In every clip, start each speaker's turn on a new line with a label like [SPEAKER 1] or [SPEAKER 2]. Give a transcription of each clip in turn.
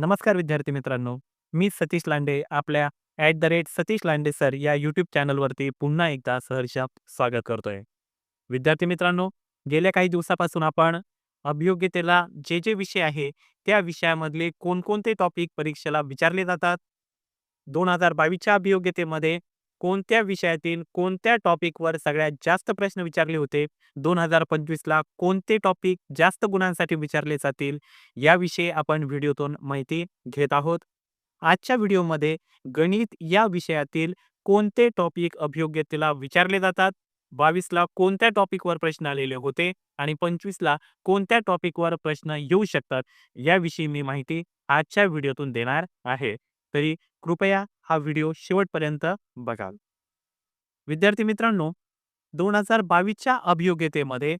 [SPEAKER 1] नमस्कार विद्यार्थी मित्रांनो मी सतीश लांडे आपल्या at the rate Satish Lande sir या यूट्यूब चॅनलवरती पुन्हा एकदा सहर्षा स्वागत करतोय. विद्यार्थी मित्रांनो गेल्या काही दिवसापासून आपण अभियोग्यतेला जे जे विषय आहे त्या विषयामधले कोणकोणते टॉपिक परीक्षेला विचारले जातात? दोन हजार बावीसच्या अभियोग्यतेमध्ये कोणत्या विषयातील कोणत्या टॉपिकवर सगळ्यात जास्त प्रश्न विचारले होते? दोन हजार पंचवीसला कोणते टॉपिक जास्त गुणांसाठी विचारले जातील? याविषयी आपण व्हिडिओतून माहिती घेत आहोत. आजच्या व्हिडिओमध्ये गणित या विषयातील कोणते टॉपिक अभियोग्यतेला विचारले जातात? बावीसला कोणत्या टॉपिकवर प्रश्न आलेले होते? आणि पंचवीसला कोणत्या टॉपिकवर प्रश्न येऊ शकतात? याविषयी मी माहिती आजच्या व्हिडिओतून देणार आहे. तरी कृपया हा व्हिडिओ शेवटपर्यंत बघाल. विद्यार्थी मित्रांनो दोन हजार बावीसच्या अभियोग्यतेमध्ये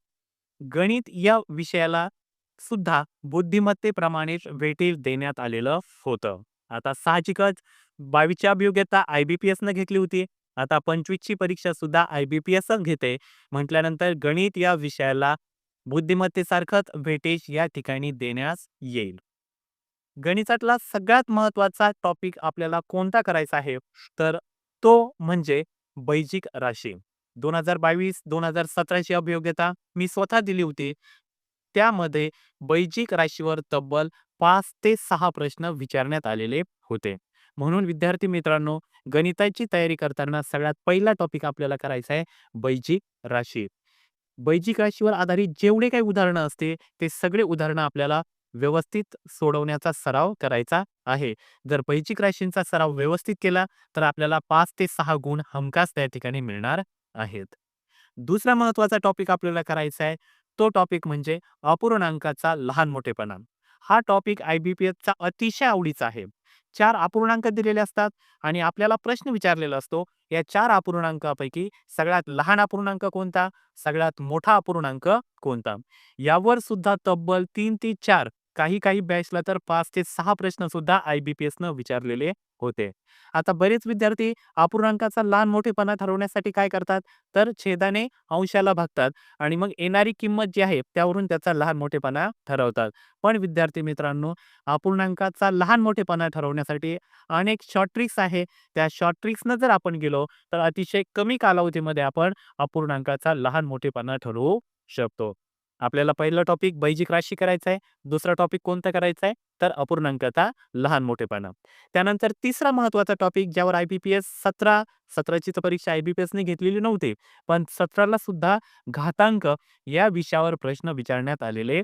[SPEAKER 1] गणित या विषयाला सुद्धा बुद्धिमत्तेप्रमाणेच वेटेज देण्यात आलेलं होतं. आता साहजिकच बावीसची अभियोग्यता आय बी पी एसनं घेतली होती. आता पंचवीसची परीक्षा सुद्धा आय बी पी एसच घेते. म्हटल्यानंतर गणित या विषयाला बुद्धिमत्तेसारखंच वेटेज या ठिकाणी देण्यास येईल. गणितातला सगळ्यात महत्त्वाचा टॉपिक आपल्याला कोणता करायचा आहे? तर तो म्हणजे बैजिक राशी. दोन हजार बावीस दोन हजार सतराची अभियोग्यता मी स्वतः दिली होती. त्यामध्ये बैजिक राशीवर तब्बल पाच ते सहा प्रश्न विचारण्यात आलेले होते. म्हणून विद्यार्थी मित्रांनो गणिताची तयारी करताना सगळ्यात पहिला टॉपिक आपल्याला करायचा आहे बैजिक राशी. बैजिक राशीवर आधारित जेवढे काही उदाहरणं असते ते सगळे उदाहरणं आपल्याला व्यवस्थित सोडवण्याचा सराव करायचा आहे. जर बैजिक राशींचा सराव व्यवस्थित केला तर आपल्याला पाच ते सहा गुण हमखास त्या ठिकाणी मिळणार आहेत. दुसरा महत्त्वाचा टॉपिक आपल्याला करायचा आहे तो टॉपिक म्हणजे अपूर्णांकाचा लहान मोठेपणा हा टॉपिक आय बी पी एसचा अतिशय आवडीचा आहे. चार अपूर्णांक दिलेले असतात आणि आपल्याला प्रश्न विचारलेला असतो या चार अपूर्णांकापैकी सगळ्यात लहान अपूर्णांक कोणता? सगळ्यात मोठा अपूर्णांक कोणता? यावर सुद्धा तब्बल तीन ते चार काही काही बॅचला तर पाच ते सहा प्रश्न सुद्धा आय बी पी एसनं विचारलेले होते. आता बरेच विद्यार्थी अपूर्णांकाचा लहान मोठेपणा ठरवण्यासाठी काय करतात? तर छेदाने अंशाला भागतात आणि मग येणारी किंमत जी आहे त्यावरून त्याचा लहान मोठेपणा ठरवतात. पण विद्यार्थी मित्रांनो अपूर्णांकाचा लहान मोठेपणा ठरवण्यासाठी अनेक शॉर्ट ट्रिक्स आहे. त्या शॉर्ट ट्रिक्सनं जर आपण गेलो तर अतिशय कमी कालावधीमध्ये आपण अपूर्णांकाचा लहान मोठेपणा ठरवू शकतो. आपल्याला पहिलं टॉपिक बैजिक राशी करायचा आहे दुसरा टॉपिक कोणता करायचा आहे? तर अपूर्णांकता लहान मोठेपणा. त्यानंतर तिसरा महत्त्वाचा टॉपिक ज्यावर आय बी पी एस सतरा सतराची तर परीक्षा आय बी पी एसने घेतलेली नव्हती पण सतराला सुद्धा घातांक या विषयावर प्रश्न विचारण्यात आलेले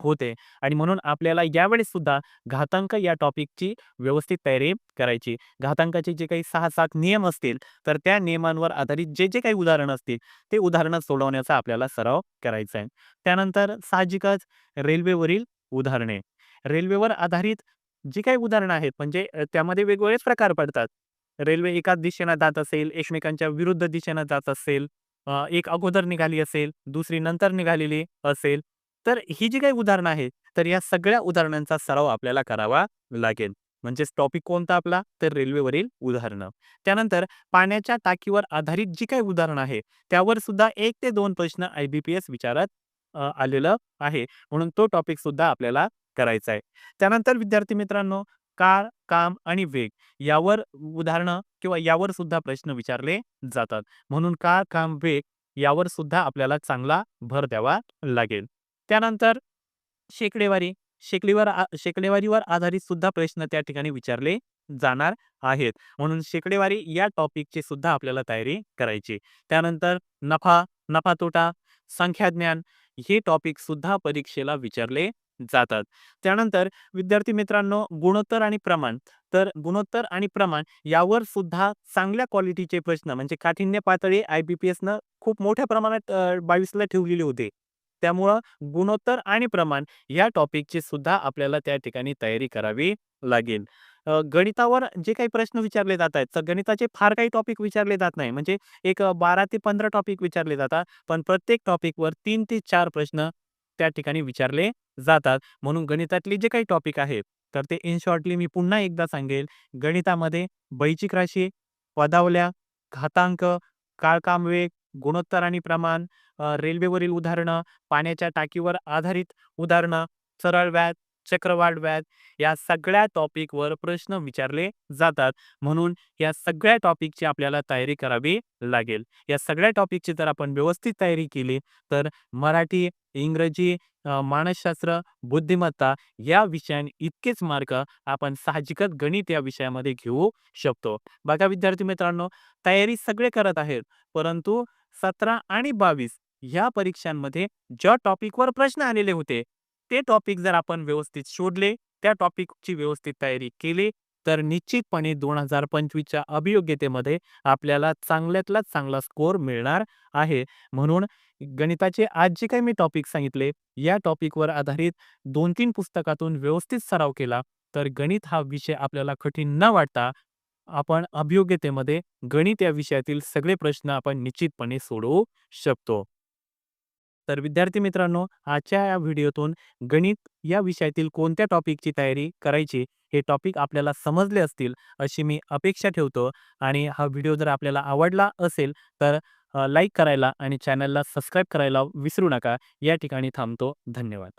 [SPEAKER 1] होते. आणि म्हणून आपल्याला यावेळेस सुद्धा घातांक या टॉपिकची व्यवस्थित तयारी करायची. घातांकाचे जे काही सहा सात नियम असतील तर त्या नियमांवर आधारित जे जे काही उदाहरणं असतील ते उदाहरणं सोडवण्याचा आपल्याला सराव करायचा आहे. त्यानंतर साहजिकच रेल्वेवरील उदाहरणे. रेल्वेवर आधारित जी काही उदाहरणं आहेत म्हणजे त्यामध्ये वेगवेगळेच प्रकार पडतात. रेल्वे एकाच दिशेनं जात असेल एकमेकांच्या विरुद्ध दिशेनं जात असेल एक अगोदर निघाली असेल दुसरी नंतर निघालेली असेल तर ही जी काही उदाहरणं आहेत तर या सगळ्या उदाहरणांचा सराव आपल्याला करावा लागेल. म्हणजेच टॉपिक कोणता आपला? तर रेल्वेवरील उदाहरणं. त्यानंतर पाण्याच्या टाकीवर आधारित जी काही उदाहरणं आहे त्यावर सुद्धा एक ते दोन प्रश्न आय बी पी एस विचारत आलेलं आहे. म्हणून तो टॉपिक सुद्धा आपल्याला करायचा आहे. त्यानंतर विद्यार्थी मित्रांनो काळ काम आणि वेग यावर उदाहरणं किंवा यावर सुद्धा प्रश्न विचारले जातात. म्हणून कार काम वेग यावर सुद्धा आपल्याला चांगला भर द्यावा लागेल. त्यानंतर शेकडेवारी शेकडेवर शेकडेवारीवर आधारित सुद्धा प्रश्न त्या ठिकाणी विचारले जाणार आहेत. म्हणून शेकडेवारी या टॉपिकची सुद्धा आपल्याला तयारी करायची. त्यानंतर नफा नफा तोटा संख्याज्ञान हे टॉपिक सुद्धा परीक्षेला विचारले जातात. त्यानंतर विद्यार्थी मित्रांनो गुणोत्तर आणि प्रमाण. तर गुणोत्तर आणि प्रमाण यावर सुद्धा चांगल्या क्वालिटीचे प्रश्न म्हणजे काठिण्य पातळी आय बी पी एसनं खूप मोठ्या प्रमाणात बावीसला ठेवलेले होते. त्यामुळं गुणोत्तर आणि प्रमाण या टॉपिकची सुद्धा आपल्याला त्या ठिकाणी तयारी करावी लागेल. गणितावर जे काही प्रश्न विचारले जात आहेत तर गणिताचे फार काही टॉपिक विचारले जात नाही. म्हणजे एक बारा ते पंधरा टॉपिक विचारले जातात पण प्रत्येक टॉपिकवर तीन ते चार प्रश्न त्या ठिकाणी विचारले जातात. म्हणून गणितातले जे काही टॉपिक आहेत तर ते इन शॉर्टली मी पुन्हा एकदा सांगेल. गणितामध्ये बैचिक राशी पदावल्या घातांक काळकामवेग गुणोत्तर आणि प्रमाण रेल्वेवरील उदाहरणं पाण्याच्या टाकीवर आधारित उदाहरणं सरळ व्याज चक्रवाढ व्याज या सगळ्या टॉपिकवर प्रश्न विचारले जातात. म्हणून या सगळ्या टॉपिकची आपल्याला तयारी करावी लागेल. या सगळ्या टॉपिकची जर आपण व्यवस्थित तयारी केली तर मराठी, इंग्रजी, मानसशास्त्र, बुद्धिमत्ता या विषयां इतकेच मार्क आपण साहजिकच गणित या विषयामध्ये घेऊ शकतो. बघा विद्यार्थी मित्रांनो, तयारी सगळे करत आहेत, परंतु 17 आणि 22 ह्या परीक्षांमध्ये ज्या टॉपिकवर प्रश्न आलेले होते, ते टॉपिक जर आपण व्यवस्थित शोधले, त्या टॉपिकची व्यवस्थित तयारी केली, तर निश्चितपणे 2025च्या अभियोग्यतेमध्ये आपल्याला चांगल्यातला चांगला स्कोर मिळणार आहे. म्हणून गणिताचे आज जे काही मी टॉपिक सांगितले, या टॉपिकवर आधारित 2-3 पुस्तकातून व्यवस्थित सराव केला, तर गणित हा विषय आपल्याला कठीण न वाटता आपण अभियोग्यतेमध्ये गणित या विषयातील सगळे प्रश्न आपण निश्चितपणे सोडवू शकतो. तर विद्यार्थी मित्रांनो, आजच्या या व्हिडिओतून गणित या विषयातील कोणत्या टॉपिकची तयारी करायची, हे टॉपिक आपल्याला समजले असतील, अशी मी अपेक्षा ठेवतो आणि हा व्हिडिओ जर आपल्याला आवडला असेल, तर लाईक करायला आणि चॅनलला सबस्क्राईब करायला विसरू नका. या ठिकाणी थांबतो. धन्यवाद.